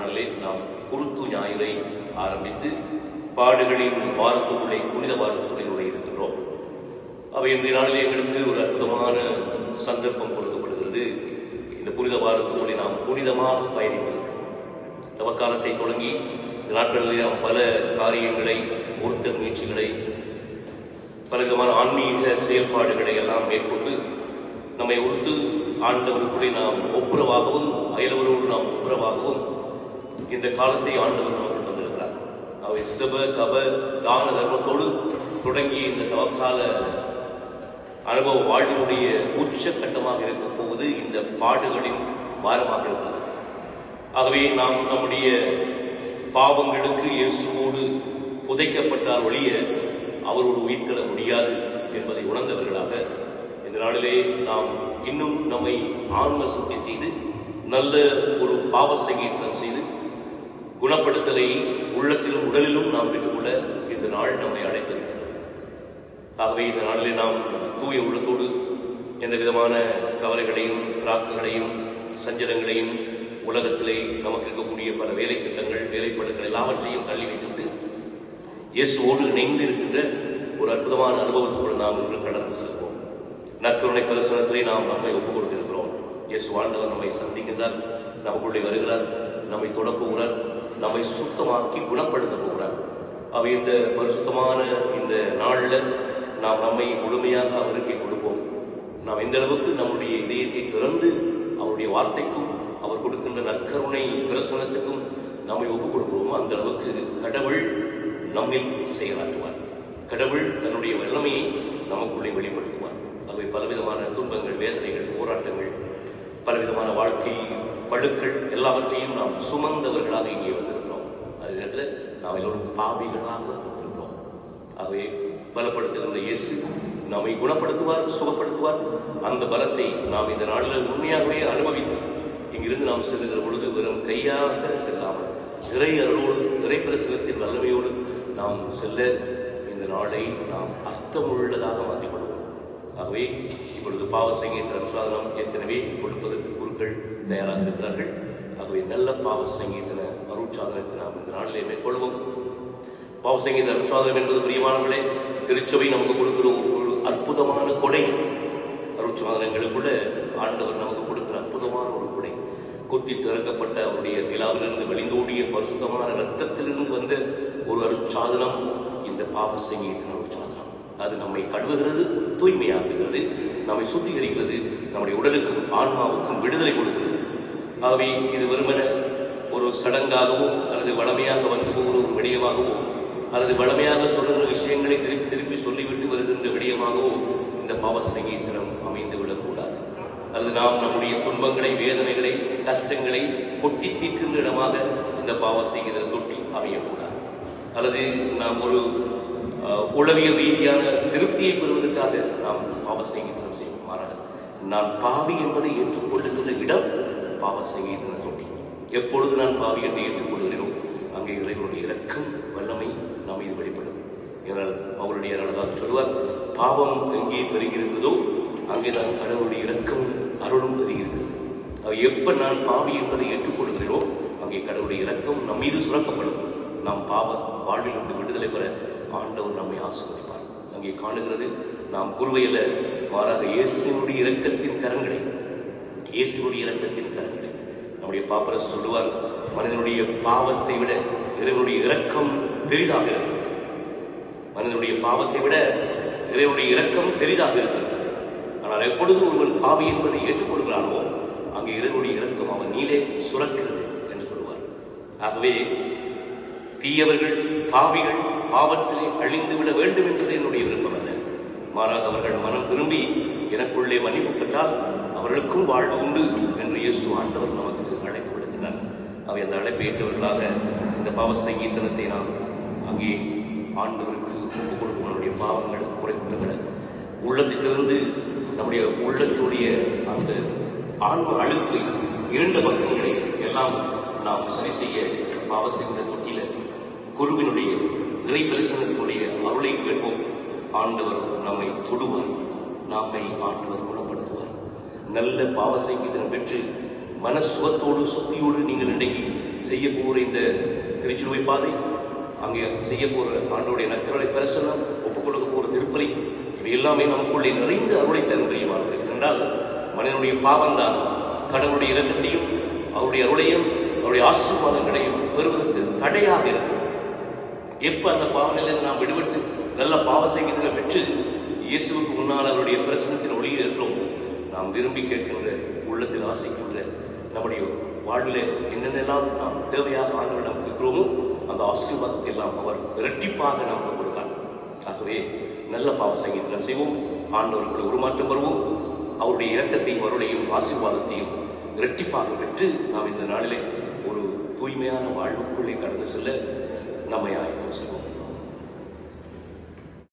நாளிலே நாம் குருத்து ஞாயிறை ஆரம்பித்து பாடுகளின் வாரத்துக்குள்ளே புனித வாரத்துக்குள்ளே நுழையிருக்கின்றோம் அவை இன்றைய நாளிலே எங்களுக்கு ஒரு அற்புதமான சந்தர்ப்பம் கொடுக்கப்படுகிறது. இந்த புனித வாரத்துக்குள்ளே நாம் புனிதமாக பயணிப்பது தவக்காலத்தை தொடங்கி இந்த நாட்களிலே நாம் பல காரியங்களை ஒருத்த முயற்சிகளை பலவிதமான ஆன்மீக செயல்பாடுகளை எல்லாம் மேற்கொண்டு நம்மை ஒருத்து ஆண்டவருக்குள்ளே நாம் ஒப்புரவாகவும் அயலவரோடு நாம் ஒப்புரவாகவும் இந்த காலத்தை ஆண்டவர் நமக்கு தந்திருக்கிறார். அவை சிவ தவ தான தர்மத்தோடு தொடங்கி இந்த தவக்கால அனுபவ வாழ்வினுடைய உச்சக்கட்டமாக இருக்கும் போது இந்த பாடுகளின் வாரமாக இருக்கிறது ஆகவே நாம் நம்முடைய பாவங்களுக்கு இயேசுவோடு புதைக்கப்பட்டால் ஒழிய அவரோடு உயிர்த்தெழ முடியாது என்பதை உணர்ந்தவர்களாக இந்த நாளிலே நாம் இன்னும் நம்மை ஆன்ம சுத்தி செய்து நல்ல ஒரு பாவ சங்கீதம் செய்து குணப்படுத்தலை உள்ளத்திலும் உடலிலும் நாம் பெற்றுக்கொள்ள இந்த நாள் நம்மை அழைத்திருக்கிறது. ஆகவே இந்த நாளிலே நாம் தூய உள்ளத்தோடு எந்த விதமான கவலைகளையும் பிராக்குகளையும் சஞ்சலங்களையும் உலகத்திலே நமக்கு இருக்கக்கூடிய பல வேலை திட்டங்கள் வேலைப்படுகள் எல்லாவற்றையும் தள்ளி வைத்துவிட்டு இயேசுவோடு இணைந்து இருக்கின்ற ஒரு அற்புதமான அனுபவத்துக்குள் நாம் இன்று கடந்து செல்வோம். நற்கருணை பரிசனத்திலே நாம் நம்மை ஒப்புக் கொடுத்திருக்கிறோம் இயேசு வாழ்ந்தவர் நம்மை சந்திக்கின்றார். நமக்குள்ளே வருகிறார் நம்மை தொடப்போகிறார் நம்மை சுத்தமாக்கி குணப்படுத்த போகிறார். அவை இந்த பரிசுத்தமான இந்த நாளில் நாம் நம்மை முழுமையாக அவருக்கு கொடுப்போம். நாம் எந்த அளவுக்கு நம்முடைய இதயத்தை திறந்து அவருடைய வார்த்தைக்கும் அவர் கொடுக்கின்ற நற்கருணை பிரசனத்துக்கும் நம்மை ஒப்புக் கொடுக்கிறோமோ அந்த அளவுக்கு கடவுள் நம்மில் செயலாற்றுவார். கடவுள் தன்னுடைய வல்லமையை நமக்குள்ளே வெளிப்படுத்துவார். அவை பலவிதமான துன்பங்கள் வேதனைகள் போராட்டங்கள் பலவிதமான வாழ்க்கை பழுக்கள் எல்லாவற்றையும் நாம் சுமந்தவர்களாக இங்கே வந்திருக்கிறோம். அதே நேரத்தில் நாம் எல்லோரும் பாவிகளாக இருக்கிறோம். ஆகவே பலப்படுத்துகிற இயேசு நம்மை குணப்படுத்துவார் சுகப்படுத்துவார். அந்த பலத்தை நாம் இந்த நாளில் உண்மையாகவே அனுபவித்து இங்கிருந்து நாம் செல்லுகிற பொழுது வெறும் கையாக செல்லாமல் இறை அருளோடு இறைப்பிரசனத்தின் வல்லமையோடு நாம் செல்ல இந்த நாளை நாம் அர்த்தமுள்ளதாக மாற்றிக்கொள்வோம். ஆகவே இப்பொழுது பாவ சங்கீத அனுசாதனம் ஏற்கனவே கொடுப்பதற்கு குருக்கள் தயாராக இருக்கிறார்கள். ஆகவே நல்ல பாவ சங்கீதன அருட்சாதனத்தை நாம் இந்த நாளிலே மேற்கொள்வோம். பாவ சங்கீத அருட்சாதனம் என்பது பிரியமானங்களே திருச்சபை நமக்கு கொடுக்கிற ஒரு அற்புதமான கொடை. அருட்சாதனங்களுக்குள்ள ஆண்டவர் நமக்கு கொடுக்கிற அற்புதமான ஒரு கொடை. குத்தி திறக்கப்பட்ட அவருடைய நிலாவிலிருந்து வெளிந்தோடிய பரிசுத்தமான ரத்தத்திலிருந்து வந்த ஒரு அருட்சாதனம் இந்த பாவ சங்கீதன அருட்சாதனம் அது நம்மை கழுவுகிறது தூய்மையாக்குகிறது நம்மை சுத்திகரிக்கிறது நம்முடைய உடலுக்கும் ஆன்மாவுக்கும் விடுதலை கொடுக்கிறது. ஆகவே இது வெறுமன ஒரு சடங்காகவோ அல்லது வளமையாக வந்து போகிற ஒரு விடயமாகவோ அல்லது வளமையாக சொல்லுகிற விஷயங்களை திருப்பி திருப்பி சொல்லிவிட்டு வருகின்ற விடயமாகவோ இந்த பாவ சங்கீதனம் அமைந்து விடக்கூடாது அல்லது நாம் நம்முடைய துன்பங்களை வேதனைகளை கஷ்டங்களை கொட்டி தீர்க்கின்ற இடமாக இந்த பாவ சங்கீத தொட்டி அமையக்கூடாது. அல்லது நாம் ஒரு உளவியல் ரீதியான திருப்தியை பெறுவதற்காக நாம் பாவ சங்கீதனம் செய்வோம். மாறாக நான் பாவி என்பதை ஏற்றுக்கொள்ளுகின்ற இடம் பாவ சங்கீதன தொட்டி. எப்பொழுது நான் பாவி என்று ஏற்றுக்கொள்கிறேனோ அங்கே இறைவனுடைய இரக்கம் வல்லமை நாம் இது வெளிப்படும். ஏனால் அவருடைய அழகாக சொல்வார் பாவம் எங்கே பெருகிருக்கிறதோ அங்கே தான் கடவுளுடைய இரக்கமும் அருளும் பெருகிருக்கிறது எப்ப நான் பாவி என்பதை ஏற்றுக்கொள்கிறோம் அங்கே கடவுளுடைய இரக்கம் நம் மீது சுரக்கப்படும். நாம் பாவ வாழ்விலிருந்து விடுதலை பெற ஆண்டவர் நம்மை ஆசீர்வதிப்பார். அங்கே காணுகிறது நாம் குருவையில மாறாக இயேசுனுடைய இரக்கத்தின் கரங்களை. இயேசுனுடைய இரக்கத்தின் கரங்களை. நம்முடைய பாப்பரசு சொல்லுவார் மனிதனுடைய பாவத்தை விட இறைவனுடைய இரக்கம் பெரிதாக இருக்கிறது. மனிதனுடைய பாவத்தை விட இறைவனுடைய இரக்கம் பெரிதாக இருக்கிறது. ஆனால் எப்பொழுது ஒருவன் பாவி என்பதை ஏற்றுக்கொள்கிறானோ அங்கே இறைவனுடைய இரக்கம் அவன் நீலே சுரக்கிறது என்று சொல்லுவார். ஆகவே தீயவர்கள் பாவிகள் பாவத்திலே அழிந்து விட வேண்டும் என்பது என்னுடைய விருப்பம் அல்ல. மாறாக அவர்கள் மனம் திரும்பி எனக்குள்ளே மன்னிப்பு பெற்றால் அவர்களுக்கும் வாழ்வு உண்டு என்று இயேசு ஆண்டவர் நமக்கு அழைப்பு விடுகிறார் அவை அந்த அழைப்பை ஏற்றவர்களாக இந்த பாவ சங்கீதனத்தை நாம் அங்கே ஆண்டவருக்கு ஒப்புக் கொடுக்கும் நம்முடைய பாவங்கள் உள்ளத்தை உள்ளத்திலிருந்து நம்முடைய உள்ளத்தினுடைய அந்த ஆன்ம அழுக்கு இரண்டு பக்கங்களை எல்லாம் நாம் சரி செய்ய பாவசங்கிற தொட்டியில் குருவினுடைய இறை பிரசனத்தினுடைய அருளை கேட்போம். ஆண்டவர் நம்மை தொடுவார் நம்மை ஆண்டவர் குணப்படுத்துவார். நல்ல பாவ சங்கீதம் பெற்று மனசுவத்தோடு சுத்தியோடு நீங்கள் இன்றைக்கு செய்ய போகிற இந்த திருச்சிலுவை பாதை அங்கே செய்ய போகிற ஆண்டோடைய நக்கரலை பிரசனம் ஒப்புக் கொடுக்க போகிற திருப்பலி இவை எல்லாமே நமக்குள்ளே நிறைந்த அருளை தரும்படியமாக என்றால் மனிதனுடைய பாவம்தான் கடவுளுடைய இரக்கத்தையும் அவருடைய அருளையும் அவருடைய ஆசீர்வாதங்களையும் பெறுவதற்கு தடையாக இருக்கும் எப்ப அந்த பாவநிலையில் நாம் விடுபட்டு நல்ல பாவ சங்கீதங்களை பெற்று இயேசுவுக்கு முன்னால் அவருடைய பிரசனத்தின் ஒளியில் இருக்கிறோம் நாம் விரும்பி கேட்கின்ற உள்ளத்தில் ஆசைக்கின்ற நம்முடைய வாழ்வில் என்னென்னலாம் நாம் தேவையாக ஆண்டவரிடம் இருக்கிறோமோ அந்த ஆசீர்வாதத்தை எல்லாம் அவர் இரட்டிப்பாக நாம் கொடுப்பார் ஆகவே நல்ல பாவ சங்கீதம் செய்வோம். ஆண்டவர்களை உருமாற்றம் வருவோம். அவருடைய இரக்கத்தையும் அவருடையும் ஆசீர்வாதத்தையும் இரட்டிப்பாக பெற்று நாம் இந்த நாளிலே ஒரு தூய்மையான வாழ்வுக்குள்ளே கடந்து செல்ல நம்மை ஆயத்தம் செய்வோம்